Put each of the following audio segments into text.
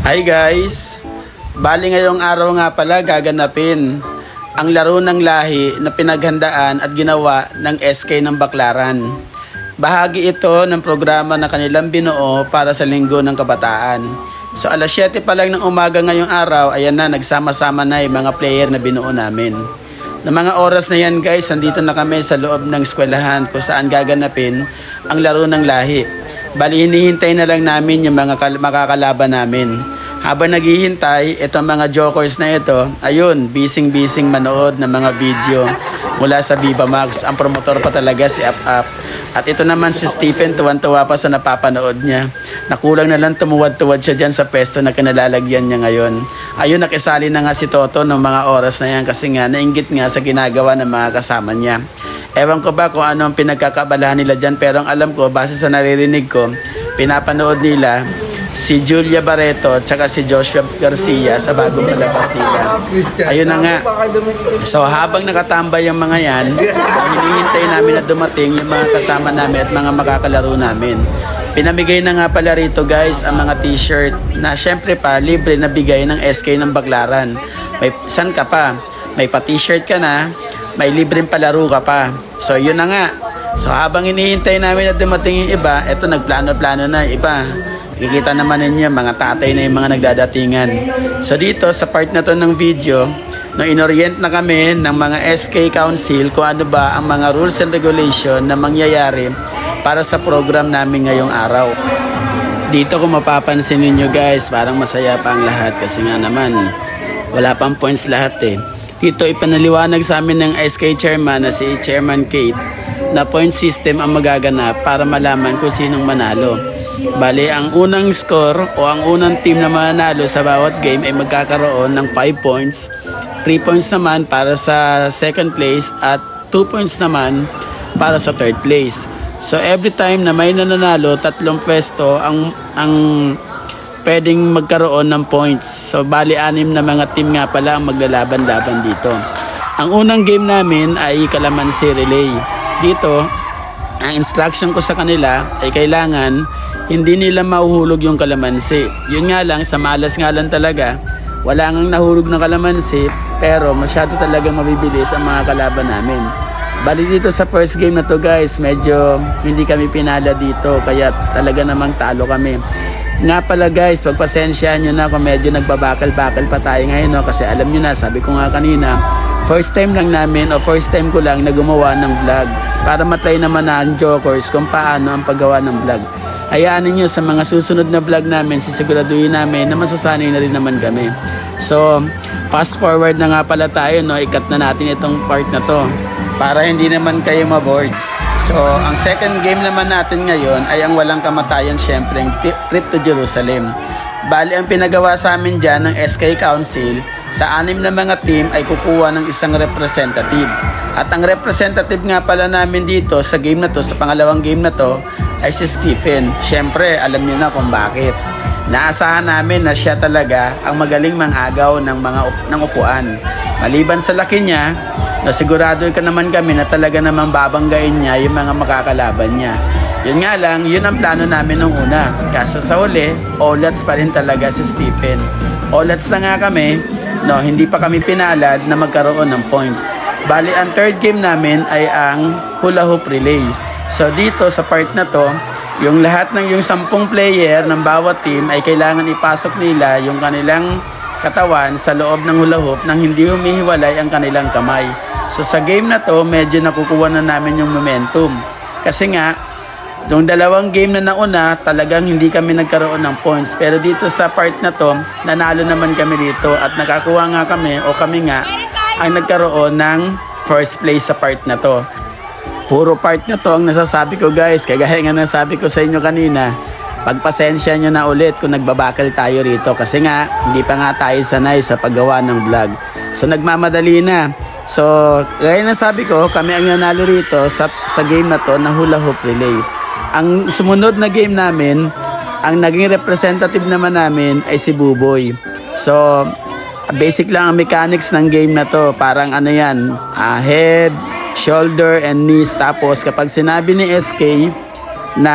Hi guys! Bali ngayong araw nga pala gaganapin ang laro ng lahi na pinaghandaan at ginawa ng SK ng Baklaran. Bahagi ito ng programa na kanilang binuo para sa linggo ng kabataan. So alas 7 pa lang ng umaga ngayong araw, ayan na, nagsama-sama na yung mga player na binuo namin. Na mga oras na yan guys, nandito na kami sa loob ng eskwelahan kung saan gaganapin ang laro ng lahi. Bali, hinihintay na lang namin yung mga kal- makakalaban namin. Habang naghihintay, itong mga jokers na ito, ayun, bising-bising manood ng mga video mula sa Viva Max. Ang promotor pa talaga si Up Up. At ito naman si Stephen, tuwan-tuwa pa sa napapanood niya. Nakulang na lang tumuwad-tuwad siya dyan sa pwesto na kinalalagyan niya ngayon. Ayun, nakisali na nga si Toto ng mga oras na yan kasi nga nainggit nga sa ginagawa ng mga kasama niya. Ewan ko ba kung ano ang pinagkakabalahan nila dyan pero ang alam ko, base sa naririnig ko, pinapanood nila si Julia Barreto at saka si Joshua Garcia sa bagong palabas nila. Ayun na nga. So habang nakatambay yung mga yan, hinihintay namin na dumating yung mga kasama namin at mga makakalaro namin. Pinamigay na nga pala rito guys ang mga t-shirt na syempre pa libre na bigay ng SK ng Baglaran. May san ka pa? May pa t-shirt ka na, may libreng palaro ka pa. So yun na nga. So habang hinihintay namin na dumating yung iba, eto nagplano-plano na yung iba. Kikita naman ninyo, mga tatay na yung mga nagdadatingan. So dito, sa part na to ng video, no inorient na kami ng mga SK Council kung ano ba ang mga rules and regulation na mangyayari para sa program namin ngayong araw. Dito kung mapapansin ninyo guys, parang masaya pa ang lahat kasi nga naman, wala pang points lahat eh. Dito ipanaliwanag sa amin ng SK chairman na si Chairman Kate na point system ang magaganap para malaman kung sinong manalo. Bali, ang unang score o ang unang team na manalo sa bawat game ay magkakaroon ng 5 points. 3 points naman para sa second place at 2 points naman para sa third place. So every time na may nananalo, tatlong pwesto ang ang pwedeng magkaroon ng points. So bali anim na mga team nga pala ang maglalaban-laban dito. Ang unang game namin ay Kalamansi Relay. Dito, ang instruction ko sa kanila ay kailangan hindi nila mahuhulog yung kalamansi. Yun nga lang, sa malas nga lang talaga, wala ngang nahulog na kalamansi, pero masyado talaga mabibilis ang mga kalaban namin. Bali dito sa first game na to guys, medyo hindi kami pinala dito, kaya talaga namang talo kami. Nga pala guys, pagpasensyahan nyo na kung medyo nagbabakal-bakal pa tayo ngayon no? kasi alam nyo na, sabi ko nga kanina, first time lang namin o first time ko lang na gumawa ng vlog para matry naman na ang jokers kung paano ang paggawa ng vlog. Hayaan ninyo sa mga susunod na vlog namin, sisiguraduhin namin na masasanay na rin naman kami. So, fast forward na nga pala tayo, no? ikat na natin itong part na to para hindi naman kayo maboard. So, ang second game naman natin ngayon ay ang walang kamatayan syempre, ang trip to Jerusalem. Bali, ang pinagawa sa amin dyan ng SK Council, sa anim na mga team ay kukuha ng isang representative. At ang representative nga pala namin dito sa game na to, sa pangalawang game na to, ay si Stephen. Syempre, alam niyo na kung bakit. Naasahan namin na siya talaga ang magaling manghagaw ng mga ng upuan. Maliban sa laki niya, nasigurado ka naman kami na talaga namang babanggain niya yung mga makakalaban niya. Yun nga lang, yun ang plano namin nung una. Kaso sa uli, olats pa rin talaga si Stephen. Olats na nga kami, no, hindi pa kami pinalad na magkaroon ng points. Bali, ang third game namin ay ang hula hoop relay. So dito sa part na to, yung lahat ng yung sampung player ng bawat team ay kailangan ipasok nila yung kanilang katawan sa loob ng hula hoop nang hindi humihiwalay ang kanilang kamay. So sa game na to, medyo nakukuha na namin yung momentum. Kasi nga, Nung dalawang game na nauna, talagang hindi kami nagkaroon ng points. Pero dito sa part na to, nanalo naman kami dito at nakakuha nga kami o kami nga ang nagkaroon ng first place sa part na to. Puro part na to ang nasasabi ko guys. Kagaya nga nasabi ko sa inyo kanina, pagpasensya nyo na ulit kung nagbabakal tayo rito kasi nga hindi pa nga tayo sanay sa paggawa ng vlog. So nagmamadali na. So, gaya na sabi ko, kami ang nanalo rito sa, sa game na to na hula hoop relay. Ang sumunod na game namin, ang naging representative naman namin ay si Buboy. So, basic lang ang mechanics ng game na to. Parang ano yan, ah, head, shoulder, and knees. Tapos kapag sinabi ni SK na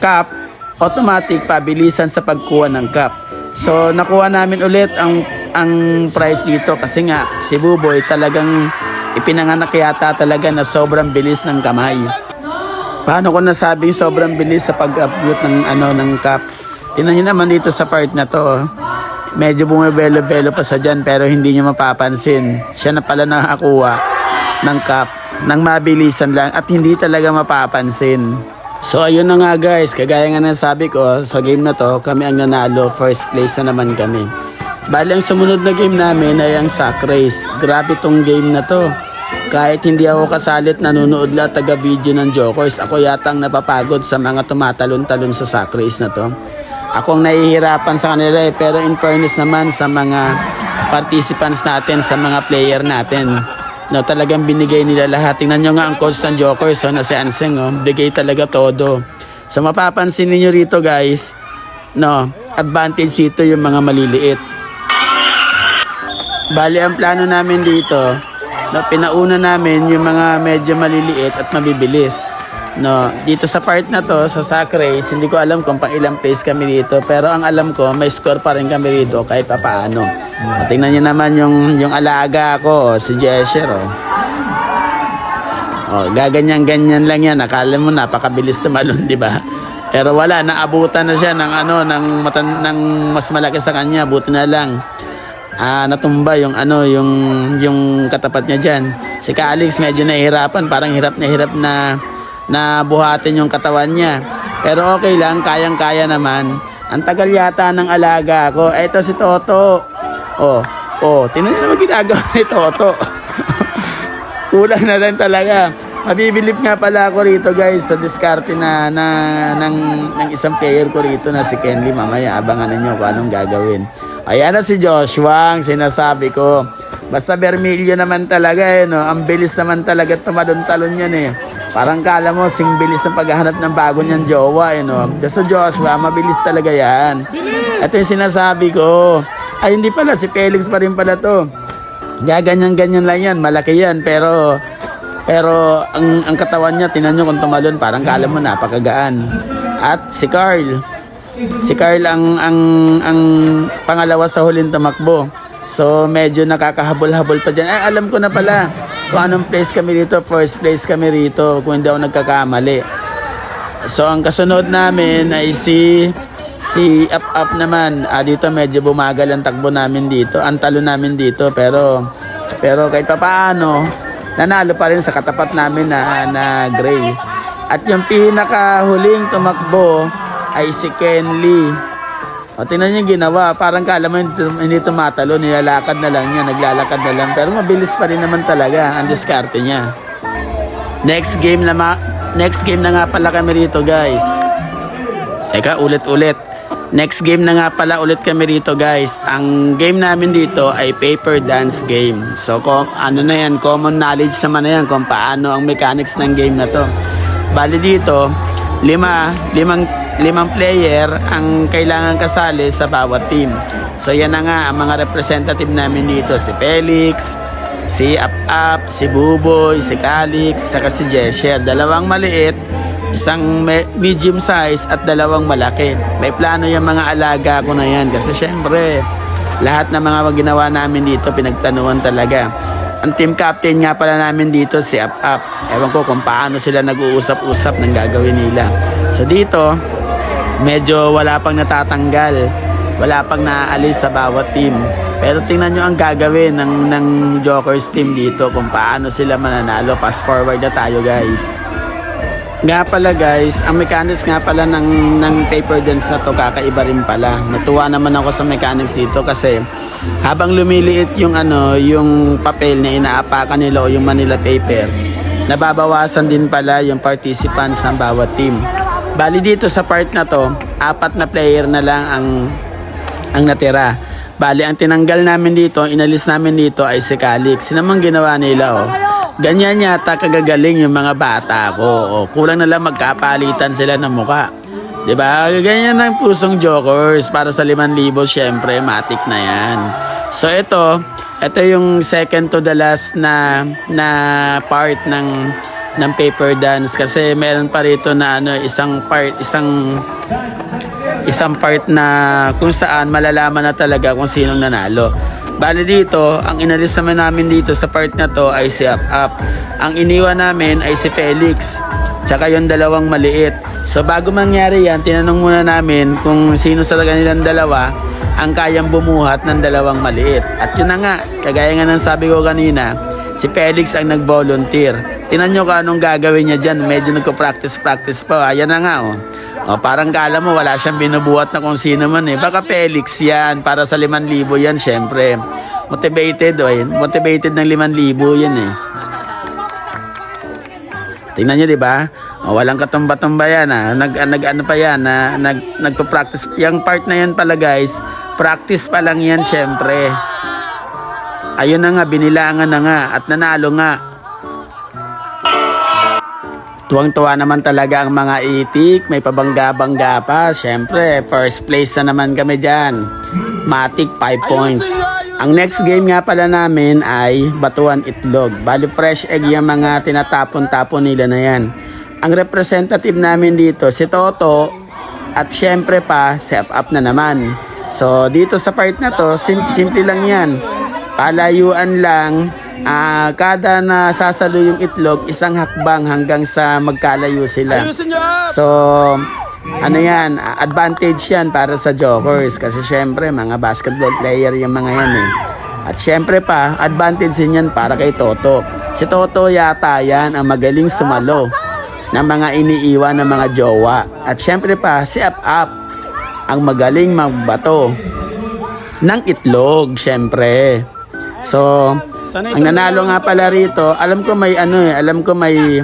cup, automatic pabilisan sa pagkuha ng cup. So nakuha namin ulit ang ang prize dito kasi nga si Buboy talagang ipinanganak yata talaga na sobrang bilis ng kamay. Paano ko nasabing sobrang bilis sa pag-upload ng ano ng cup? Tingnan niyo naman dito sa part na to. oh. Medyo bumibelo-belo pa sa dyan pero hindi niyo mapapansin. Siya na pala nakakuha ng cup nang mabilisan lang at hindi talaga mapapansin. So ayun na nga guys, kagaya nga ng sabi ko sa game na to, kami ang nanalo, first place na naman kami. Bali ang sumunod na game namin ay ang sack race. Grabe tong game na to. Kahit hindi ako kasalit nanonood lang taga video ng Jokers, ako yata ang napapagod sa mga tumatalon-talon sa sack race na to. Ako ang nahihirapan sa kanila eh, pero in fairness naman sa mga participants natin, sa mga player natin, no, talagang binigay nila lahat. Tingnan nyo nga ang coach ng Jokers, so, na si Anseng, oh, bigay talaga todo. So mapapansin niyo rito guys, no, advantage dito yung mga maliliit. Bali, ang plano namin dito, no, pinauna namin yung mga medyo maliliit at mabibilis. No, dito sa part na to, sa sack race, hindi ko alam kung pang ilang place kami dito. Pero ang alam ko, may score pa rin kami dito kahit pa paano. O, tingnan nyo naman yung, yung alaga ko, si Jesher. Oh. Oh, gaganyan-ganyan lang yan. Akala mo napakabilis tumalon, di ba? Pero wala, naabutan na siya ng ano, ng, matan, ng mas malaki sa kanya. Buti na lang. Ah, natumba yung ano, yung yung katapat niya diyan. Si Calix medyo nahihirapan, parang hirap na hirap na na buhatin yung katawan niya. Pero okay lang, kayang-kaya naman. Ang tagal yata ng alaga ko. Eto si Toto. Oh, oh, tingnan niyo naman ginagawa ni Toto. Kulang na lang talaga. Mabibilip nga pala ako rito guys sa diskarte na, na ng, ng isang player ko rito na si Kenley. Mamaya abangan ninyo kung anong gagawin. Ayan na si Joshua, ang sinasabi ko. Basta Bermilyo naman talaga eh, no? Ang bilis naman talaga tumadon-talon yan eh. Parang kala mo, sing bilis ng paghahanap ng bago niyang jowa eh, no? Basta Joshua, mabilis talaga yan. Ito yung sinasabi ko. Ay, hindi pala, si Felix pa rin pala to. Gaganyan-ganyan lang yan, malaki yan, pero pero ang ang katawan niya, tinan niyo kung tumalon, parang kala mo napakagaan. At si Carl, si Carl ang ang ang pangalawa sa huling tumakbo. So medyo nakakahabol-habol pa diyan. Ay alam ko na pala kung anong place kami rito, first place kami rito kung hindi ako nagkakamali. So ang kasunod namin ay si si Up Up naman. Ah, dito medyo bumagal ang takbo namin dito, ang talo namin dito pero pero kahit pa paano, nanalo pa rin sa katapat namin na, na gray. At yung pinakahuling tumakbo ay si Ken Lee. O tingnan niyo ginawa, parang kala mo hindi, tumatalo, nilalakad na lang niya, naglalakad na lang. Pero mabilis pa rin naman talaga ang diskarte niya. Next game na ma- next game na nga pala kami rito, guys. Teka, ulit-ulit. Next game na nga pala ulit kami rito, guys. Ang game namin dito ay paper dance game. So, ko, ano na yan, common knowledge naman na yan kung paano ang mechanics ng game na to. Bali dito, lima, limang, limang player ang kailangan kasali sa bawat team. So, yan na nga ang mga representative namin dito. Si Felix, si Up, si Buboy, si Calix, saka si Jesher. Dalawang maliit, isang me- medium size at dalawang malaki. May plano yung mga alaga ko na yan kasi syempre lahat ng mga ginawa namin dito pinagtanuan talaga. Ang team captain nga pala namin dito si Up. Ewan ko kung paano sila nag-uusap-usap ng gagawin nila. So dito, medyo wala pang natatanggal. Wala pang naaalis sa bawat team. Pero tingnan nyo ang gagawin ng, ng Jokers team dito kung paano sila mananalo. Fast forward na tayo guys. Nga pala guys, ang mechanics nga pala ng, ng paper dance na to kakaiba rin pala. Natuwa naman ako sa mechanics dito kasi habang lumiliit yung ano, yung papel na inaapakan nila o yung Manila paper, nababawasan din pala yung participants ng bawat team. Bali dito sa part na to, apat na player na lang ang ang natira. Bali, ang tinanggal namin dito, inalis namin dito ay si Calix. Sino namang ginawa nila, oh. Ganyan yata kagagaling yung mga bata ko. Oh, kulang na lang magkapalitan sila ng muka. 'Di ba? Ganyan ang pusong jokers para sa 5,000 syempre matik na 'yan. So ito, ito yung second to the last na na part ng ng paper dance kasi meron pa rito na ano isang part isang isang part na kung saan malalaman na talaga kung sinong nanalo. Bali dito, ang inalis naman namin dito sa part na to ay si Up Up. Ang iniwan namin ay si Felix, tsaka yung dalawang maliit. So bago mangyari yan, tinanong muna namin kung sino sa kanilang dalawa ang kayang bumuhat ng dalawang maliit. At yun na nga, kagaya nga ng sabi ko kanina, si Felix ang nag-volunteer. Tinan nyo kung anong gagawin niya dyan. Medyo nagko-practice-practice pa. Ayan na nga, oh. O, parang kala mo wala siyang binubuhat na kung sino man eh. Baka Felix yan. Para sa 5,000 yan, syempre. Motivated, oh. eh. Motivated ng 5,000 yan eh. Tingnan nyo, di ba? O, walang katumba-tumba yan, ah. Nag, nag, ano pa yan, na, nag, nagpa-practice. Yung part na yan pala, guys, practice pa lang yan, syempre. Ayun na nga, binilangan na nga, at nanalo nga. Tuwang-tuwa naman talaga ang mga itik, may pabangga-bangga pa. Siyempre, first place na naman kami dyan. Matik 5 points. Ang next game nga pala namin ay Batuan Itlog. Bali fresh egg yung mga tinatapon-tapon nila na yan. Ang representative namin dito, si Toto, at syempre pa, si Up Up na naman. So, dito sa part na to, sim- simple lang yan. Palayuan lang, ah, kada na sasalo yung itlog, isang hakbang hanggang sa magkalayo sila. So, ano yan, ah, advantage yan para sa jokers kasi syempre mga basketball player yung mga yan eh. At syempre pa, advantage din yan para kay Toto. Si Toto yata yan ang magaling sumalo ng mga iniiwan ng mga jowa. At syempre pa, si Up Up ang magaling magbato ng itlog, syempre. So, ang nanalo nga pala rito, alam ko may ano eh, alam ko may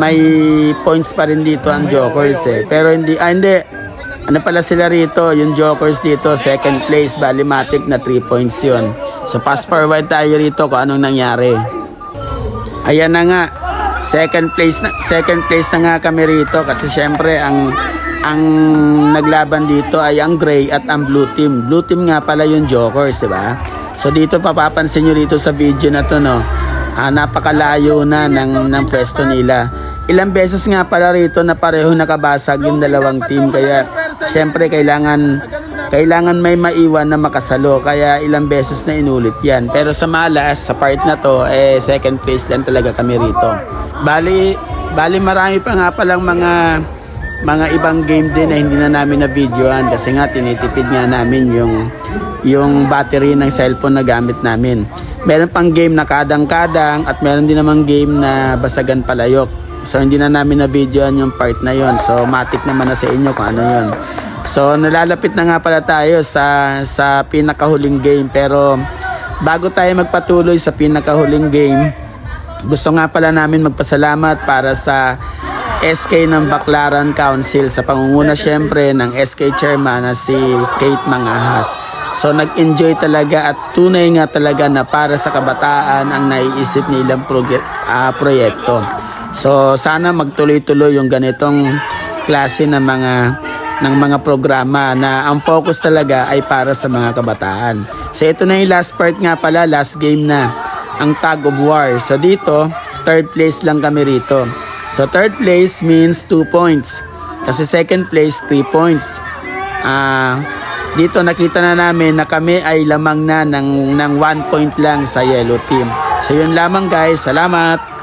may points pa rin dito ang Jokers eh. Pero hindi, ah hindi, ano pala sila rito, yung Jokers dito, second place, Balimatic na 3 points yun. So fast forward tayo rito kung anong nangyari. Ayan na nga, second place na, second place na nga kami rito kasi syempre ang ang naglaban dito ay ang gray at ang blue team. Blue team nga pala yung Jokers, di ba? So dito papapansin nyo dito sa video na to no. Ah, napakalayo na ng ng pwesto nila. Ilang beses nga pala rito na pareho nakabasag yung dalawang team kaya syempre kailangan kailangan may maiwan na makasalo kaya ilang beses na inulit yan. Pero sa malas, sa part na to, eh second place lang talaga kami rito. Bali, bali marami pa nga palang mga mga ibang game din na hindi na namin na videoan kasi nga tinitipid nga namin yung yung battery ng cellphone na gamit namin. Meron pang game na kadang-kadang at meron din namang game na basagan palayok. So hindi na namin na videoan yung part na yon. So matik naman na sa inyo kung ano yon. So nalalapit na nga pala tayo sa sa pinakahuling game pero bago tayo magpatuloy sa pinakahuling game, gusto nga pala namin magpasalamat para sa SK ng Baclaran Council sa pangunguna syempre ng SK chairman na si Kate Mangahas. So nag-enjoy talaga at tunay nga talaga na para sa kabataan ang naiisip nilang ah, proyekto. So sana magtuloy-tuloy yung ganitong klase ng mga ng mga programa na ang focus talaga ay para sa mga kabataan. So ito na yung last part nga pala, last game na, ang tag of war. So dito, third place lang kami rito. So third place means 2 points. Kasi second place, 3 points. Ah, dito nakita na namin na kami ay lamang na ng, ng 1 point lang sa yellow team. So yun lamang guys, salamat!